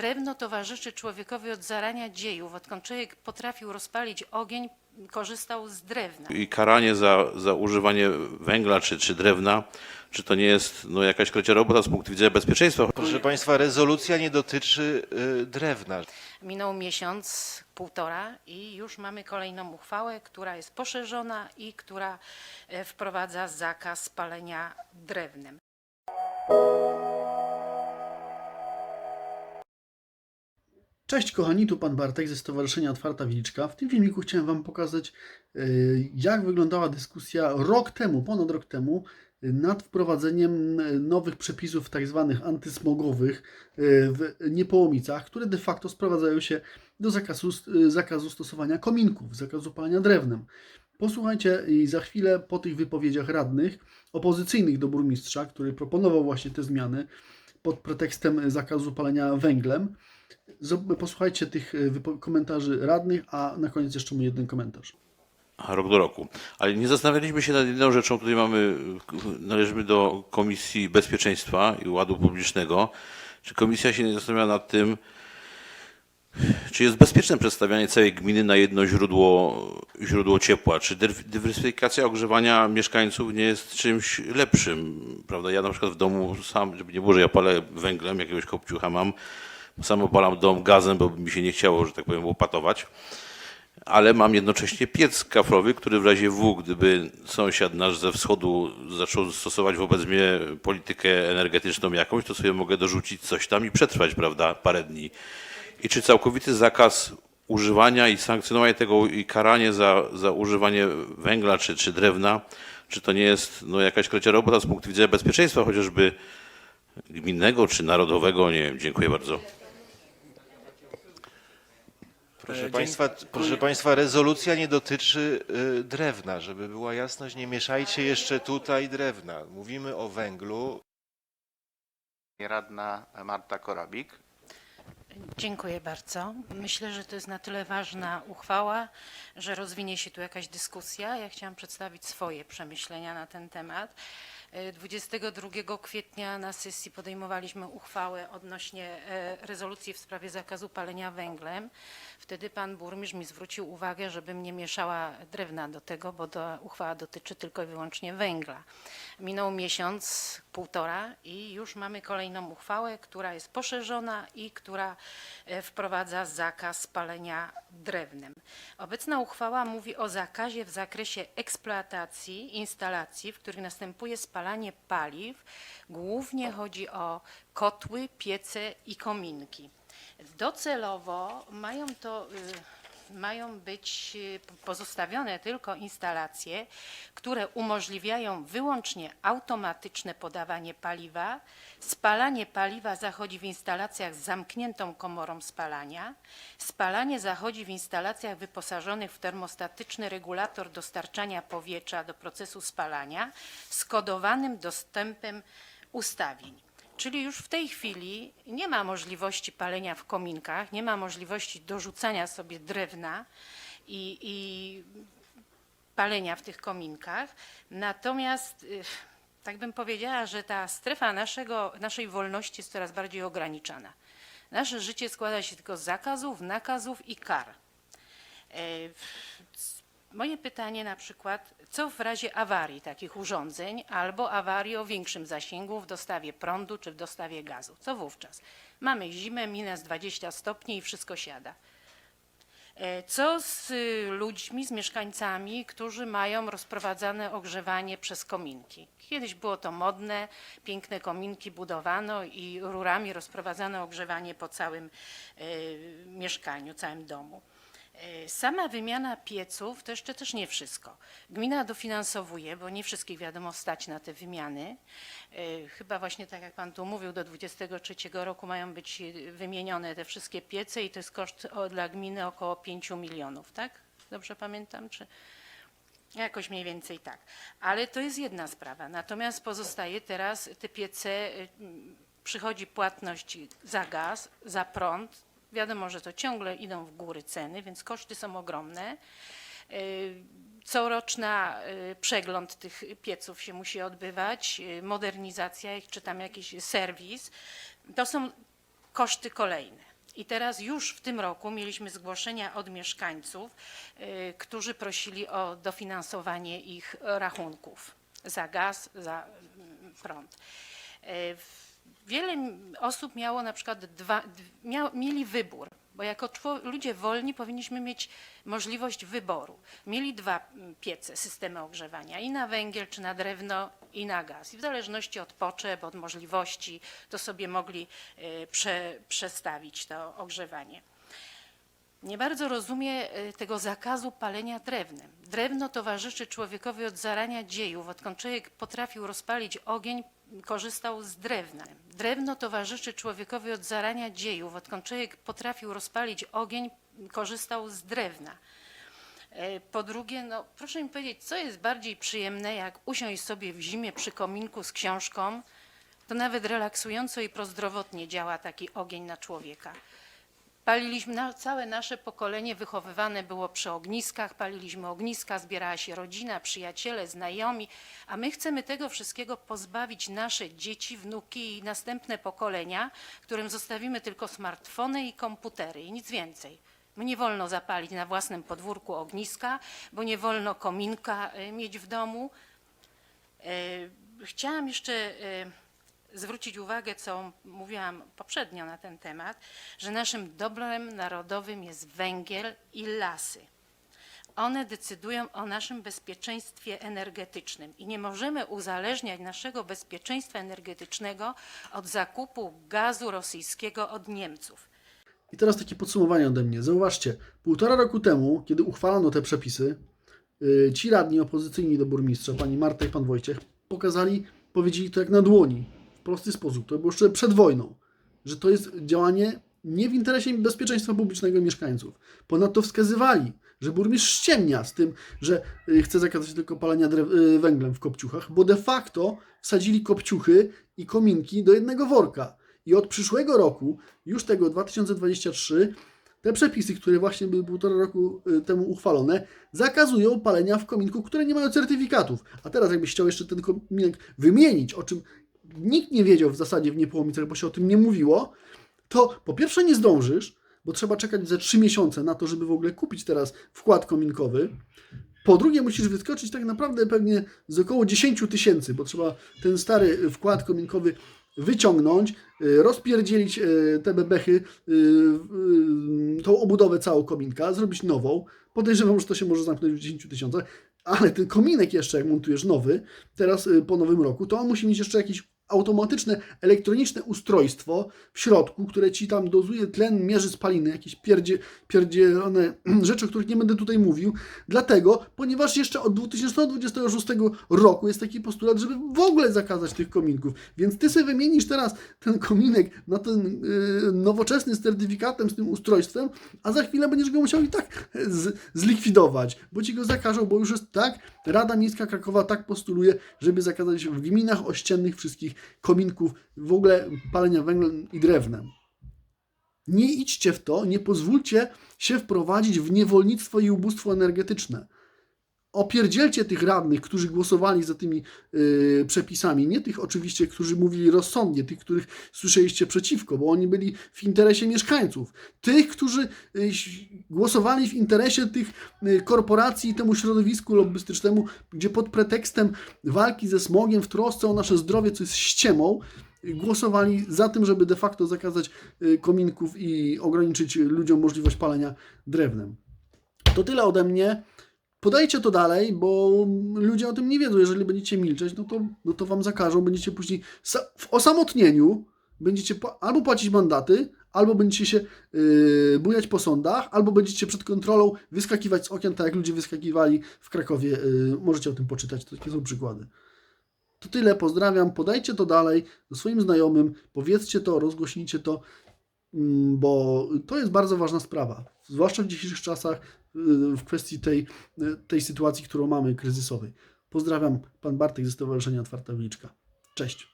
Drewno towarzyszy człowiekowi od zarania dziejów. Odkąd człowiek potrafił rozpalić ogień, korzystał z drewna. I karanie za, za używanie węgla czy, czy drewna, czy to nie jest no, jakaś krecia robota z punktu widzenia bezpieczeństwa? Proszę Państwa, rezolucja nie dotyczy y, drewna. Minął miesiąc, półtora i już mamy kolejną uchwałę, która jest poszerzona i która e, wprowadza zakaz palenia drewnem. Cześć kochani, tu Pan Bartek ze Stowarzyszenia Otwarta Wiliczka. W tym filmiku chciałem Wam pokazać, e, jak wyglądała dyskusja rok temu, ponad rok temu, nad wprowadzeniem e, nowych przepisów tak zwanych antysmogowych e, w Niepołomicach, które de facto sprowadzają się do zakazu, zakazu stosowania kominków, zakazu palenia drewnem. Posłuchajcie i za chwilę po tych wypowiedziach radnych opozycyjnych do burmistrza, który proponował właśnie te zmiany pod pretekstem zakazu palenia węglem, Posłuchajcie tych e, komentarzy radnych, a na koniec jeszcze mój jeden komentarz. Rok do roku. Ale nie zastanawialiśmy się nad jedną rzeczą. Tutaj mamy, należymy do Komisji Bezpieczeństwa i Ładu Publicznego. Czy komisja się nie zastanawia nad tym, czy jest bezpieczne przedstawianie całej gminy na jedno źródło, źródło ciepła? Czy dywersyfikacja ogrzewania mieszkańców nie jest czymś lepszym? Prawda? Ja na przykład w domu sam, żeby nie było, że ja palę węglem, jakiegoś kopciucha mam, sam opalam dom gazem, bo mi się nie chciało, że tak powiem, łopatować ale mam jednocześnie piec kaflowy, który w razie W, gdyby sąsiad nasz ze wschodu zaczął stosować wobec mnie politykę energetyczną jakąś, to sobie mogę dorzucić coś tam i przetrwać, prawda, parę dni. I czy całkowity zakaz używania i sankcjonowanie tego i karanie za, za używanie węgla czy, czy drewna, czy to nie jest no, jakaś krecia robota z punktu widzenia bezpieczeństwa chociażby gminnego czy narodowego? Nie wiem, dziękuję bardzo. Proszę Państwa, proszę Państwa, rezolucja nie dotyczy y, drewna, żeby była jasność, nie mieszajcie jeszcze tutaj drewna. Mówimy o węglu. Radna Marta Korabik. Dziękuję bardzo. Myślę, że to jest na tyle ważna uchwała, że rozwinie się tu jakaś dyskusja. Ja chciałam przedstawić swoje przemyślenia na ten temat. E, 22 kwietnia na sesji podejmowaliśmy uchwałę odnośnie e, rezolucji w sprawie zakazu palenia węglem. Wtedy pan burmistrz mi zwrócił uwagę, żebym nie mieszała drewna do tego, bo ta uchwała dotyczy tylko i wyłącznie węgla. Minął miesiąc, półtora i już mamy kolejną uchwałę, która jest poszerzona i która e, wprowadza zakaz palenia drewnem. Obecna uchwała mówi o zakazie w zakresie eksploatacji instalacji, w których następuje spalanie paliw. Głównie chodzi o kotły, piece i kominki. Docelowo mają to y, mają być y, pozostawione tylko instalacje, które umożliwiają wyłącznie automatyczne podawanie paliwa. Spalanie paliwa zachodzi w instalacjach z zamkniętą komorą spalania. Spalanie zachodzi w instalacjach wyposażonych w termostatyczny regulator dostarczania powietrza do procesu spalania z kodowanym dostępem ustawień. Czyli już w tej chwili nie ma możliwości palenia w kominkach, nie ma możliwości dorzucania sobie drewna i, i palenia w tych kominkach. Natomiast y, tak bym powiedziała, że ta strefa naszego, naszej wolności jest coraz bardziej ograniczana. Nasze życie składa się tylko z zakazów, nakazów i kar. E, Moje pytanie na przykład, co w razie awarii takich urządzeń albo awarii o większym zasięgu w dostawie prądu czy w dostawie gazu? Co wówczas? Mamy zimę, minus 20 stopni i wszystko siada. E, Co z y, ludźmi, z mieszkańcami, którzy mają rozprowadzane ogrzewanie przez kominki? Kiedyś było to modne, piękne kominki budowano i rurami rozprowadzano ogrzewanie po całym e, mieszkaniu, całym domu. E, Sama wymiana pieców to jeszcze też nie wszystko. Gmina dofinansowuje, bo nie wszystkich wiadomo stać na te wymiany. E, Chyba właśnie tak jak pan tu mówił, do 23 roku mają być e, wymienione te wszystkie piece i to jest koszt dla gminy około 5 milionów, tak? Dobrze pamiętam? Czy... Jakoś mniej więcej tak. Ale to jest jedna sprawa. Natomiast pozostaje teraz te piece, przychodzi płatność za gaz, za prąd. Wiadomo, że to ciągle idą w góry ceny, więc koszty są ogromne. Y, Coroczna y, przegląd tych pieców się musi odbywać, y, modernizacja ich, czy tam jakiś serwis. To są koszty kolejne. I teraz już w tym roku mieliśmy zgłoszenia od mieszkańców, którzy prosili o dofinansowanie ich rachunków za gaz, za mm, prąd. Wiele osób miało na przykład dwa, mieli wybór, bo jako ludzie wolni powinniśmy mieć możliwość wyboru. Mieli dwa mm, piece, systemy ogrzewania, i na węgiel, czy na drewno, i na gaz. I w zależności od potrzeb, od możliwości, to sobie mogli y, prze, przestawić to ogrzewanie. Nie bardzo rozumie y, tego zakazu palenia drewnem. Drewno towarzyszy człowiekowi od zarania dziejów. Odkąd człowiek potrafił rozpalić ogień, korzystał z drewna. Drewno towarzyszy człowiekowi od zarania dziejów. Odkąd człowiek potrafił rozpalić ogień, korzystał z drewna. E, Po drugie, no, proszę mi powiedzieć, co jest bardziej przyjemne, jak usiąść sobie w zimie przy kominku z książką, to nawet relaksująco i prozdrowotnie działa taki ogień na człowieka. Paliliśmy, na, całe nasze pokolenie wychowywane było przy ogniskach, paliliśmy ogniska, zbierała się rodzina, przyjaciele, znajomi, a my chcemy tego wszystkiego pozbawić nasze dzieci, wnuki i następne pokolenia, którym zostawimy tylko smartfony i komputery i nic więcej. Nie wolno zapalić na własnym podwórku ogniska, bo nie wolno kominka y, mieć w domu. E, Chciałam jeszcze e, zwrócić uwagę, co mówiłam poprzednio na ten temat, że naszym dobrem narodowym jest węgiel i lasy. One decydują o naszym bezpieczeństwie energetycznym i nie możemy uzależniać naszego bezpieczeństwa energetycznego od zakupu gazu rosyjskiego od Niemców. I teraz takie podsumowanie ode mnie. Zauważcie, półtora roku temu, kiedy uchwalano te przepisy, yy, ci radni opozycyjni do burmistrza, pani Marta i pan Wojciech, pokazali, powiedzieli to jak na dłoni, prosty sposób. To było jeszcze przed wojną, że to jest działanie nie w interesie bezpieczeństwa publicznego i mieszkańców. Ponadto wskazywali, że burmistrz ściemnia z tym, że y, chce zakazać tylko palenia y, węglem w kopciuchach, bo de facto wsadzili kopciuchy i kominki do jednego worka. I od przyszłego roku, już tego 2023, te przepisy, które właśnie były półtora roku y, temu uchwalone, zakazują palenia w kominku, które nie mają certyfikatów. A teraz jakbyś chciał jeszcze ten kominek wymienić, o czym nikt nie wiedział w zasadzie w Niepołomicach, bo się o tym nie mówiło, to po pierwsze nie zdążysz, bo trzeba czekać ze 3 miesiące na to, żeby w ogóle kupić teraz wkład kominkowy. Po drugie, musisz wyskoczyć tak naprawdę pewnie z około 10 tysięcy, bo trzeba ten stary wkład kominkowy wyciągnąć, y, rozpierdzielić y, te bebechy, y, tą obudowę całą kominka, zrobić nową. Podejrzewam, że to się może zamknąć w 10 tysiącach, ale ten kominek jeszcze, jak montujesz nowy, teraz po nowym roku, to on musi mieć jeszcze jakieś automatyczne, elektroniczne ustrojstwo w środku, które ci tam dozuje tlen, mierzy spaliny, jakieś pierdzie, pierdzielone rzeczy, o których nie będę tutaj mówił. Dlatego, ponieważ jeszcze od 2026 roku jest taki postulat, żeby w ogóle zakazać tych kominków. Więc ty sobie wymienisz teraz ten kominek na ten yy, nowoczesny z certyfikatem, z tym ustrojstwem, a za chwilę będziesz go musiał i tak z, zlikwidować, bo ci go zakażą, bo już jest tak, Rada Miejska Krakowa tak postuluje, żeby zakazać w gminach ościennych wszystkich kominków, w ogóle palenia węglem i drewnem. Nie idźcie w to, nie pozwólcie się wprowadzić w niewolnictwo i ubóstwo energetyczne. Opierdzielcie tych radnych, którzy głosowali za tymi yy, przepisami. Nie tych oczywiście, którzy mówili rozsądnie, tych, których słyszeliście przeciwko, bo oni byli w interesie mieszkańców. Tych, którzy yy, głosowali w interesie tych yy, korporacji i temu środowisku lobbystycznemu, gdzie pod pretekstem walki ze smogiem, w trosce o nasze zdrowie, co jest ściemą, głosowali za tym, żeby de facto zakazać yy, kominków i ograniczyć ludziom możliwość palenia drewnem. To tyle ode mnie. Podajcie to dalej, bo ludzie o tym nie wiedzą. Jeżeli będziecie milczeć, no to, no to wam zakażą. Będziecie później w osamotnieniu, będziecie albo płacić mandaty, albo będziecie się yy, bujać po sądach, albo będziecie przed kontrolą wyskakiwać z okien, tak jak ludzie wyskakiwali w Krakowie. Yy, możecie o tym poczytać, to takie są przykłady. To tyle, pozdrawiam. Podajcie to dalej swoim znajomym, powiedzcie to, rozgłośnijcie to, mm, bo to jest bardzo ważna sprawa. Zwłaszcza w dzisiejszych czasach, yy, w kwestii tej, yy, tej sytuacji, którą mamy, kryzysowej. Pozdrawiam, pan Bartek ze Stowarzyszenia Otwarta Wyliczka. Cześć.